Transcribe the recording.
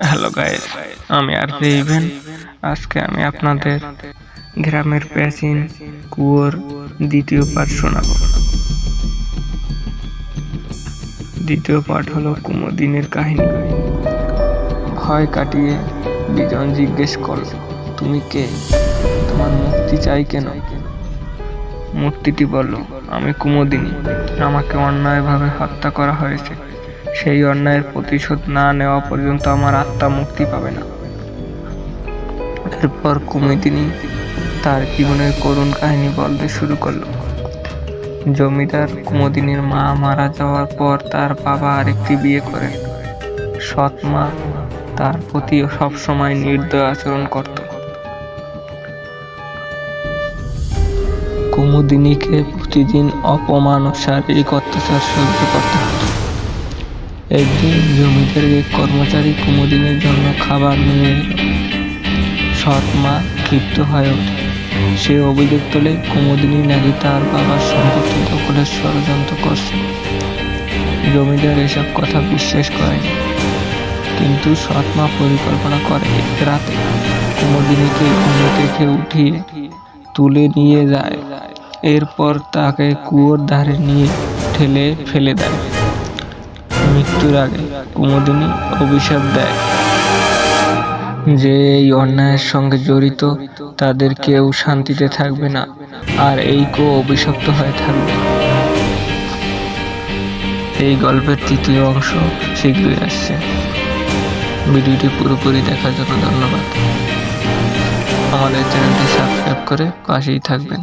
Hello guys আমি আর even আজকে আমি আপনাদের গ্রামের প্রাচীন কুয়োর দ্বিতীয় পাঠ শোনাবো। দ্বিতীয় পাঠ হলো কুমোদিনের কাহিনী। ভয় কাটিয়ে বিজন জিজ্ঞেস করল তুমি কে? তোমার মুক্তি চাই কেন? মূর্তিটি বলল আমি কুমোদিনী। আমাকে অন্যায়ভাবে হত্যা করা হয়েছে। সেই অন্যায়ের প্রতিশোধ না নেওয়া পর্যন্ত আমার আত্মা মুক্তি পাবে না। এরপর কুমুদিনী তার জীবনের করুণ কাহিনী বলতে শুরু করল। জমিদার কুমুদিনীর মা মারা যাওয়ার পর তার বাবা আরেকটি বিয়ে করেন। সৎ মা তার প্রতি সবসময় নির্দয় আচরণ করত। কুমুদিনীকে প্রতিদিন অপমান ও শারীরিক অত্যাচার সহ্য করতে হতো। একদিন জমিদারের এক কর্মচারী কুমুদিনীর জন্য খাবার নিয়ে সৎ মা ক্ষিপ্ত হয়ে ওঠে। সে অভিযোগ তোলে কুমুদিনী নাকি তার বাবার সম্পত্তি দখলের ষড়যন্ত্র করছে। জমিদার এসব কথা বিশ্বাস করেনি। কিন্তু সৎ মা পরিকল্পনা করে রাতে কুমুদিনীকে ঘুম থেকে উঠিয়ে তুলে নিয়ে যায়। এরপর তাকে কুয়োর ধারে নিয়ে ঠেলে ফেলে দেয়। মৃত্যুর আগে কুমুদিনী অভিশাপ দেয় যে এই অন্যায়ের সঙ্গে জড়িত তাদের কেউ শান্তিতে থাকবে না, আর এই কো অভিশপ্ত হয়ে থাকবে। এই গল্পের তৃতীয় অংশ শীঘ্রই আসছে। ভিডিওটি পুরোপুরি দেখার জন্য ধন্যবাদ। আমাদের চ্যানেলটি সাবস্ক্রাইব করে পাশেই থাকবেন।